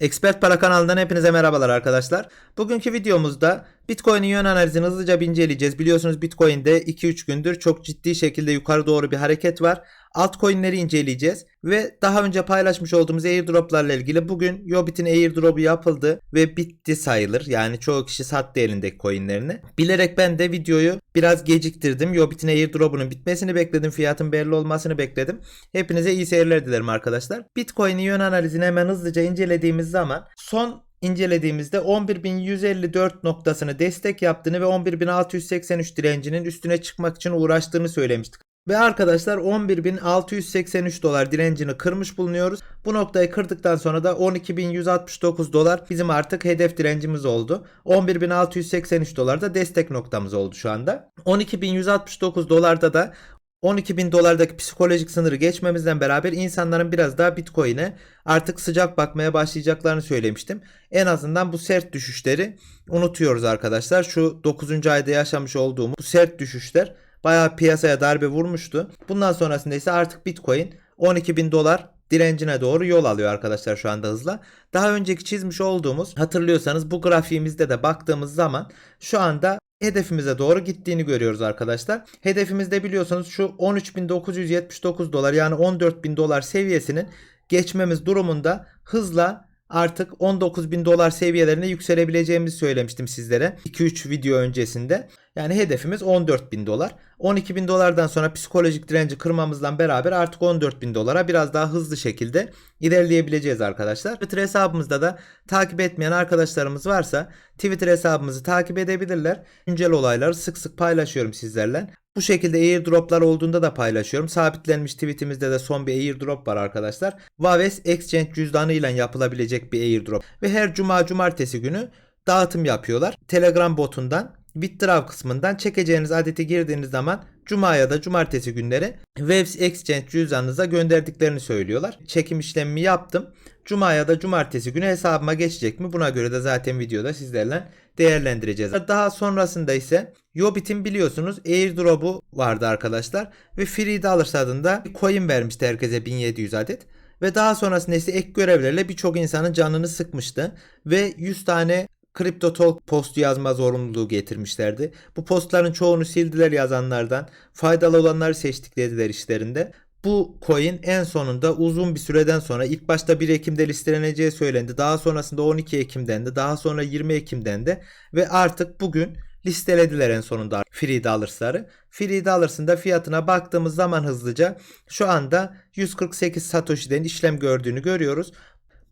Expert Para kanalından hepinize merhabalar arkadaşlar. Bugünkü videomuzda Bitcoin'in yön analizini hızlıca inceleyeceğiz. Biliyorsunuz Bitcoin'de 2-3 gündür çok ciddi şekilde yukarı doğru bir hareket var. Altcoin'leri inceleyeceğiz ve daha önce paylaşmış olduğumuz airdroplarla ilgili bugün Yobit'in airdrop'u yapıldı ve bitti sayılır. Yani çoğu kişi sattı elindeki coinlerini. Bilerek ben de videoyu biraz geciktirdim. Yobit'in airdrop'unun bitmesini bekledim. Fiyatın belli olmasını bekledim. Hepinize iyi seyirler dilerim arkadaşlar. Bitcoin'in yön analizini hemen hızlıca incelediğimiz zaman son incelediğimizde 11.154 noktasını destek yaptığını ve 11.683 direncinin üstüne çıkmak için uğraştığını söylemiştik. Ve arkadaşlar 11.683 dolar direncini kırmış bulunuyoruz. Bu noktayı kırdıktan sonra da 12.169 dolar bizim artık hedef direncimiz oldu. 11.683 dolar da destek noktamız oldu şu anda. 12.169 dolarda da 12 bin dolardaki psikolojik sınırı geçmemizden beraber insanların biraz daha Bitcoin'e artık sıcak bakmaya başlayacaklarını söylemiştim. En azından bu sert düşüşleri unutuyoruz arkadaşlar. Şu 9. ayda yaşamış olduğumuz bu sert düşüşler bayağı piyasaya darbe vurmuştu. Bundan sonrasında ise artık Bitcoin 12 bin dolar direncine doğru yol alıyor arkadaşlar şu anda hızla. Daha önceki çizmiş olduğumuz hatırlıyorsanız bu grafiğimizde de baktığımız zaman şu anda hedefimize doğru gittiğini görüyoruz arkadaşlar. Hedefimizde biliyorsunuz şu 13.979 dolar yani 14.000 dolar seviyesinin geçmemiz durumunda hızla artık 19.000 dolar seviyelerine yükselebileceğimizi söylemiştim sizlere 2-3 video öncesinde. Yani hedefimiz 14.000 dolar. 12.000 dolardan sonra psikolojik direnci kırmamızdan beraber artık 14.000 dolara biraz daha hızlı şekilde ilerleyebileceğiz arkadaşlar. Twitter hesabımızda da takip etmeyen arkadaşlarımız varsa Twitter hesabımızı takip edebilirler. Güncel olayları sık sık paylaşıyorum sizlerle. Bu şekilde airdroplar olduğunda da paylaşıyorum. Sabitlenmiş tweetimizde de son bir airdrop var arkadaşlar. Waves Exchange cüzdanıyla yapılabilecek bir airdrop. Ve her cuma cumartesi günü dağıtım yapıyorlar. Telegram botundan Withdraw kısmından çekeceğiniz adeti girdiğiniz zaman Cuma ya da cumartesi günleri Waves Exchange cüzdanınıza gönderdiklerini söylüyorlar. Çekim işlemimi yaptım. Cuma ya da cumartesi günü hesabıma geçecek mi? Buna göre de zaten videoda sizlerle değerlendireceğiz. Daha sonrasında ise Yobit'in biliyorsunuz airdrop'u vardı arkadaşlar. Ve Free Dollars adında coin vermişti herkese 1700 adet. Ve daha sonrasında ise ek görevlerle birçok insanın canını sıkmıştı. Ve 100 tane Crypto Talk postu yazma zorunluluğu getirmişlerdi. Bu postların çoğunu sildiler yazanlardan. Faydalı olanları seçtik dediler işlerinde. Bu coin en sonunda uzun bir süreden sonra ilk başta 1 Ekim'de listeleneceği söylendi. Daha sonrasında 12 Ekim'den de daha sonra 20 Ekim'den de ve artık bugün listelediler en sonunda Free Dollars'ları. Free Dollars'ın da fiyatına baktığımız zaman hızlıca şu anda 148 Satoshi'den işlem gördüğünü görüyoruz.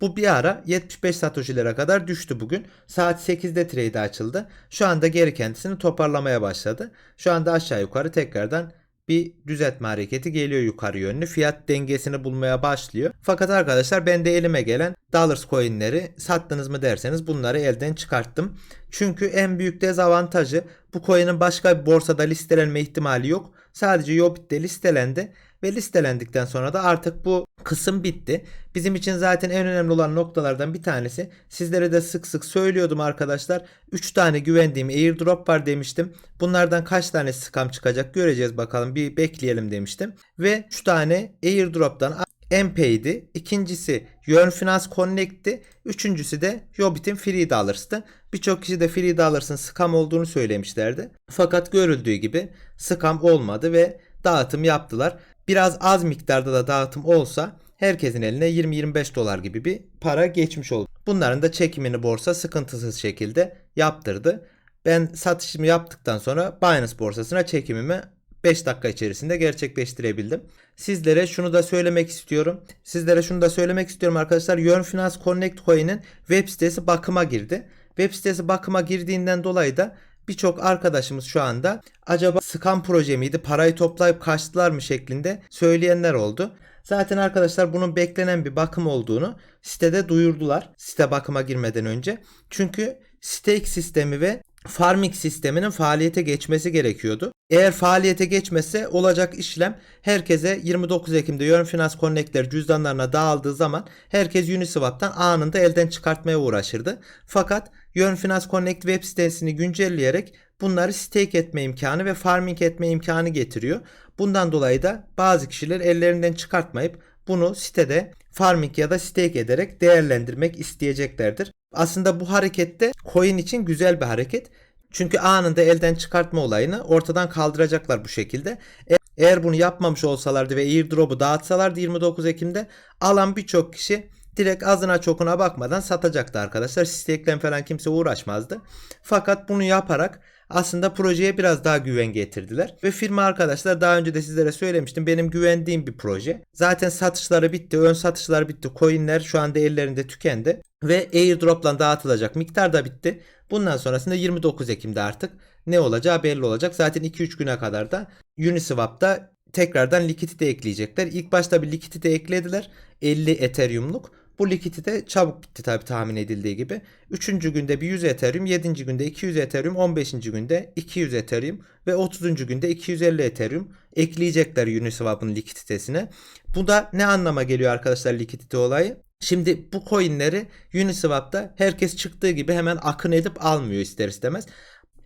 Bu bir ara 75 Satoshi'lere kadar düştü bugün. Saat 8'de trade açıldı. Şu anda geri kendisini toparlamaya başladı. Şu anda aşağı yukarı tekrardan bir düzeltme hareketi geliyor yukarı yönlü. Fiyat dengesini bulmaya başlıyor. Fakat arkadaşlar ben de elime gelen Dollars coinleri sattınız mı derseniz bunları elden çıkarttım. Çünkü en büyük dezavantajı bu coin'in başka bir borsada listelenme ihtimali yok. Sadece Yobit'te listelendi ve listelendikten sonra da artık bu kısım bitti. Bizim için zaten en önemli olan noktalardan bir tanesi sizlere de sık sık söylüyordum arkadaşlar. 3 tane güvendiğim airdrop var demiştim. Bunlardan kaç tane scam çıkacak göreceğiz bakalım bir bekleyelim demiştim. Ve 3 tane airdrop'tan MP'ydi. İkincisi Yearn Finance Connect'ti. Üçüncüsü de Yobit'in Free Dollars'tı. Birçok kişi de Free Dollars'ın scam olduğunu söylemişlerdi. Fakat görüldüğü gibi scam olmadı ve dağıtım yaptılar. Biraz az miktarda da dağıtım olsa herkesin eline 20-25 dolar gibi bir para geçmiş oldu. Bunların da çekimini borsa sıkıntısız şekilde yaptırdı. Ben satışımı yaptıktan sonra Binance borsasına çekimimi 5 dakika içerisinde gerçekleştirebildim. Sizlere şunu da söylemek istiyorum. Sizlere şunu da söylemek istiyorum arkadaşlar. Yearn Finance Connect Coin'in web sitesi bakıma girdi. Web sitesi bakıma girdiğinden dolayı da birçok arkadaşımız şu anda acaba scam proje miydi parayı toplayıp kaçtılar mı şeklinde söyleyenler oldu. Zaten arkadaşlar bunun beklenen bir bakım olduğunu sitede duyurdular. Site bakıma girmeden önce. Çünkü stake sistemi ve farming sisteminin faaliyete geçmesi gerekiyordu. Eğer faaliyete geçmese olacak işlem herkese 29 Ekim'de Yearn Finance Connect'ler cüzdanlarına dağıldığı zaman herkes Uniswap'tan anında elden çıkartmaya uğraşırdı. Fakat Yearn Finance Connect web sitesini güncelleyerek bunları stake etme imkanı ve farming etme imkanı getiriyor. Bundan dolayı da bazı kişiler ellerinden çıkartmayıp bunu sitede farming ya da stake ederek değerlendirmek isteyeceklerdir. Aslında bu harekette coin için güzel bir hareket. Çünkü anında elden çıkartma olayını ortadan kaldıracaklar bu şekilde. E- Eğer bunu yapmamış olsalardı ve airdrop'u dağıtsalardı 29 Ekim'de alan birçok kişi direkt azına çokuna bakmadan satacaktı arkadaşlar. Stake'len falan kimse uğraşmazdı. Fakat bunu yaparak aslında projeye biraz daha güven getirdiler. Ve firma arkadaşlar daha önce de sizlere söylemiştim. Benim güvendiğim bir proje. Zaten satışları bitti. Ön satışlar bitti. Coinler şu anda ellerinde tükendi. Ve airdrop'la dağıtılacak miktar da bitti. Bundan sonrasında 29 Ekim'de artık ne olacağı belli olacak. Zaten 2-3 güne kadar da Uniswap'ta tekrardan likidite ekleyecekler. İlk başta bir likidite eklediler. 50 Ethereum'luk. Bu likidite çabuk bitti tabi tahmin edildiği gibi. 3. günde bir 100 Ethereum, 7. günde 200 Ethereum, 15. günde 200 Ethereum ve 30. günde 250 Ethereum ekleyecekler Uniswap'ın likiditesine. Bu da ne anlama geliyor arkadaşlar likidite olayı? Şimdi bu coinleri Uniswap'ta herkes çıktığı gibi hemen akın edip almıyor ister istemez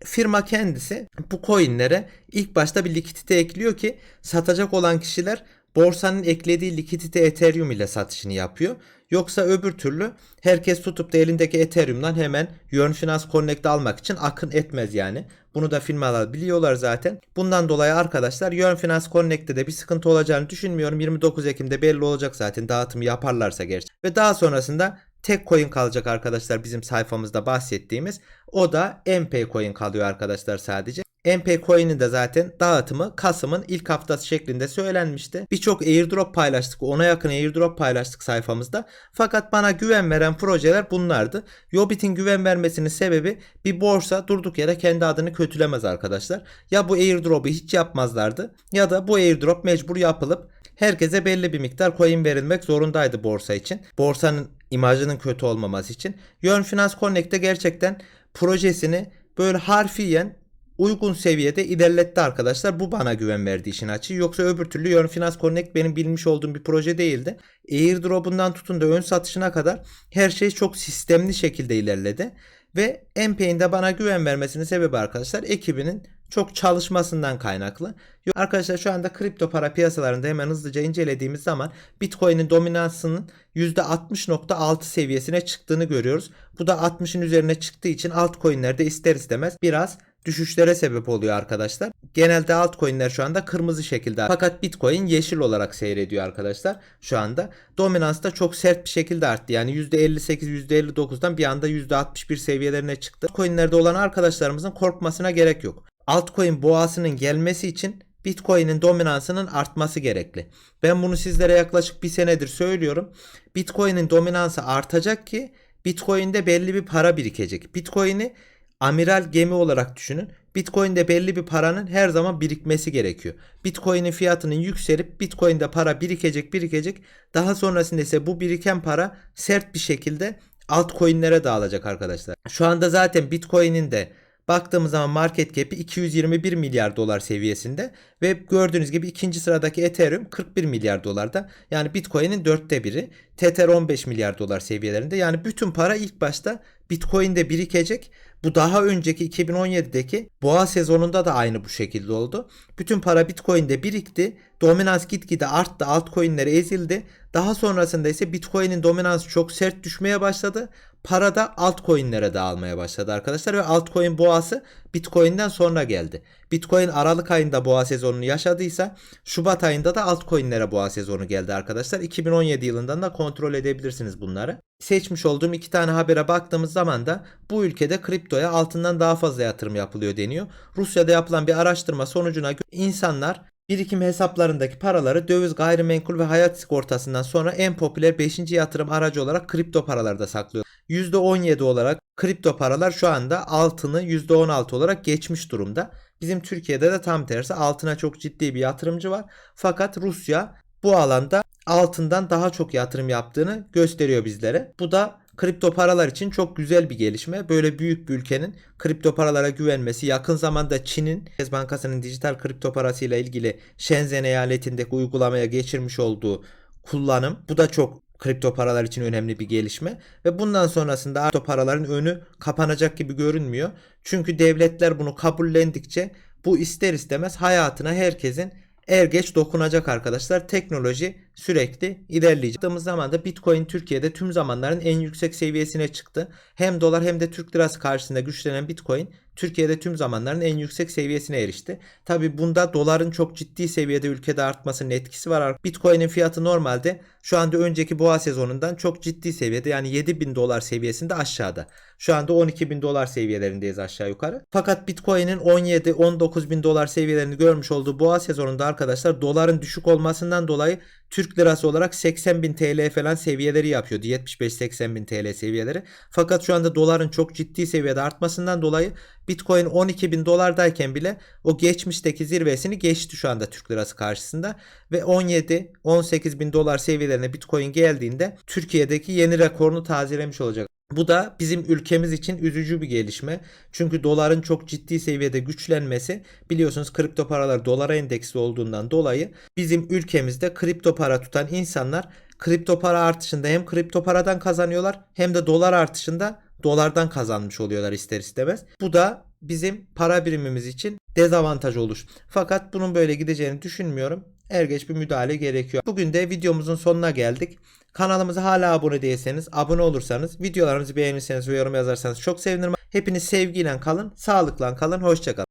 firma kendisi bu coinlere ilk başta bir likidite ekliyor ki satacak olan kişiler borsanın eklediği likidite Ethereum ile satışını yapıyor. Yoksa öbür türlü herkes tutup da elindeki Ethereum'dan hemen Yearn Finance Connect almak için akın etmez yani. Bunu da firmalar biliyorlar zaten. Bundan dolayı arkadaşlar Yearn Finance Connect'te de bir sıkıntı olacağını düşünmüyorum. 29 Ekim'de belli olacak zaten dağıtımı yaparlarsa gerçi. Ve daha sonrasında tek coin kalacak arkadaşlar bizim sayfamızda bahsettiğimiz. O da MP coin kalıyor arkadaşlar sadece. MP coin'in de zaten dağıtımı Kasım'ın ilk haftası şeklinde söylenmişti. Birçok airdrop paylaştık. Ona yakın airdrop paylaştık sayfamızda. Fakat bana güven veren projeler bunlardı. Yobit'in güven vermesinin sebebi bir borsa durduk yere kendi adını kötülemez arkadaşlar. Ya bu airdrop'u hiç yapmazlardı ya da bu airdrop mecbur yapılıp herkese belli bir miktar coin verilmek zorundaydı borsa için. Borsanın imajının kötü olmaması için. Yearn Finance Connect'te gerçekten projesini böyle harfiyen uygun seviyede ilerletti arkadaşlar. Bu bana güven verdi işin açığı. Yoksa öbür türlü Yearn Finance Connect benim bilmiş olduğum bir proje değildi. Airdrop'undan tutun da ön satışına kadar her şey çok sistemli şekilde ilerledi. Ve MP'nin de bana güven vermesinin sebebi arkadaşlar ekibinin çok çalışmasından kaynaklı. Arkadaşlar şu anda kripto para piyasalarında hemen hızlıca incelediğimiz zaman Bitcoin'in dominansının %60.6 seviyesine çıktığını görüyoruz. Bu da 60'ın üzerine çıktığı için altcoin'lerde ister istemez biraz düşüşlere sebep oluyor arkadaşlar. Genelde altcoin'ler şu anda kırmızı şekilde fakat Bitcoin yeşil olarak seyrediyor arkadaşlar. Şu anda dominans da çok sert bir şekilde arttı. Yani %58 %59'dan bir anda %61 seviyelerine çıktı. Coin'lerde olan arkadaşlarımızın korkmasına gerek yok. Altcoin boğasının gelmesi için Bitcoin'in dominansının artması gerekli. Ben bunu sizlere yaklaşık bir senedir söylüyorum. Bitcoin'in dominansı artacak ki Bitcoin'de belli bir para birikecek. Bitcoin'i amiral gemi olarak düşünün. Bitcoin'de belli bir paranın her zaman birikmesi gerekiyor. Bitcoin'in fiyatının yükselip Bitcoin'de para birikecek birikecek. Daha sonrasında ise bu biriken para sert bir şekilde altcoin'lere dağılacak arkadaşlar. Şu anda zaten Bitcoin'in de Baktığımız zaman market cap'i 221 milyar dolar seviyesinde ve gördüğünüz gibi ikinci sıradaki Ethereum 41 milyar dolarda. Yani Bitcoin'in dörtte biri. Tether 15 milyar dolar seviyelerinde. Yani bütün para ilk başta Bitcoin'de birikecek. Bu daha önceki 2017'deki boğa sezonunda da aynı bu şekilde oldu. Bütün para Bitcoin'de birikti. Dominans gitgide arttı. Altcoin'ler ezildi. Daha sonrasında ise Bitcoin'in dominansı çok sert düşmeye başladı. Para da altcoin'lere dağılmaya başladı arkadaşlar ve altcoin boğası Bitcoin'den sonra geldi. Bitcoin Aralık ayında boğa sezonunu yaşadıysa Şubat ayında da altcoin'lere boğa sezonu geldi arkadaşlar. 2017 yılından da kontrol edebilirsiniz bunları. Seçmiş olduğum iki tane habere baktığımız zaman da bu ülkede kriptoya altından daha fazla yatırım yapılıyor deniyor. Rusya'da yapılan bir araştırma sonucuna göre insanlar Birikim hesaplarındaki paraları döviz, gayrimenkul ve hayat sigortasından sonra en popüler 5. yatırım aracı olarak kripto paralarda saklıyor. %17 olarak kripto paralar şu anda altını %16 olarak geçmiş durumda. Bizim Türkiye'de de tam tersi altına çok ciddi bir yatırımcı var. Fakat Rusya bu alanda altından daha çok yatırım yaptığını gösteriyor bizlere. Bu da kripto paralar için çok güzel bir gelişme. Böyle büyük bir ülkenin kripto paralara güvenmesi yakın zamanda Çin'in Merkez Bankası'nın dijital kripto parasıyla ilgili Shenzhen eyaletindeki uygulamaya geçirmiş olduğu kullanım. Bu da çok kripto paralar için önemli bir gelişme ve bundan sonrasında kripto paraların önü kapanacak gibi görünmüyor. Çünkü devletler bunu kabullendikçe bu ister istemez hayatına herkesin er geç dokunacak arkadaşlar. Teknoloji sürekli ilerleyecek. Baktığımız zaman da Bitcoin Türkiye'de tüm zamanların en yüksek seviyesine çıktı. Hem dolar hem de Türk lirası karşısında güçlenen Bitcoin Türkiye'de tüm zamanların en yüksek seviyesine erişti. Tabi bunda doların çok ciddi seviyede ülkede artmasının etkisi var. Bitcoin'in fiyatı normalde şu anda önceki boğa sezonundan çok ciddi seviyede yani 7000 dolar seviyesinde aşağıda. Şu anda 12 bin dolar seviyelerindeyiz aşağı yukarı. Fakat Bitcoin'in 17-19 bin dolar seviyelerini görmüş olduğu boğa sezonunda arkadaşlar doların düşük olmasından dolayı Türk lirası olarak 80 bin TL falan seviyeleri yapıyordu. 75-80 bin TL seviyeleri. Fakat şu anda doların çok ciddi seviyede artmasından dolayı Bitcoin 12 bin dolardayken bile o geçmişteki zirvesini geçti şu anda Türk lirası karşısında. Ve 17-18 bin dolar seviyelerine Bitcoin geldiğinde Türkiye'deki yeni rekorunu tazelemiş olacak. Bu da bizim ülkemiz için üzücü bir gelişme. Çünkü doların çok ciddi seviyede güçlenmesi biliyorsunuz kripto paralar dolara endeksli olduğundan dolayı bizim ülkemizde kripto para tutan insanlar kripto para artışında hem kripto paradan kazanıyorlar hem de dolar artışında dolardan kazanmış oluyorlar ister istemez. Bu da bizim para birimimiz için dezavantaj olur. Fakat bunun böyle gideceğini düşünmüyorum. Er geç bir müdahale gerekiyor. Bugün de videomuzun sonuna geldik. Kanalımıza hala abone değilseniz, abone olursanız, videolarımızı beğenirseniz ve yorum yazarsanız çok sevinirim. Hepiniz sevgiyle kalın, sağlıkla kalın, hoşçakalın.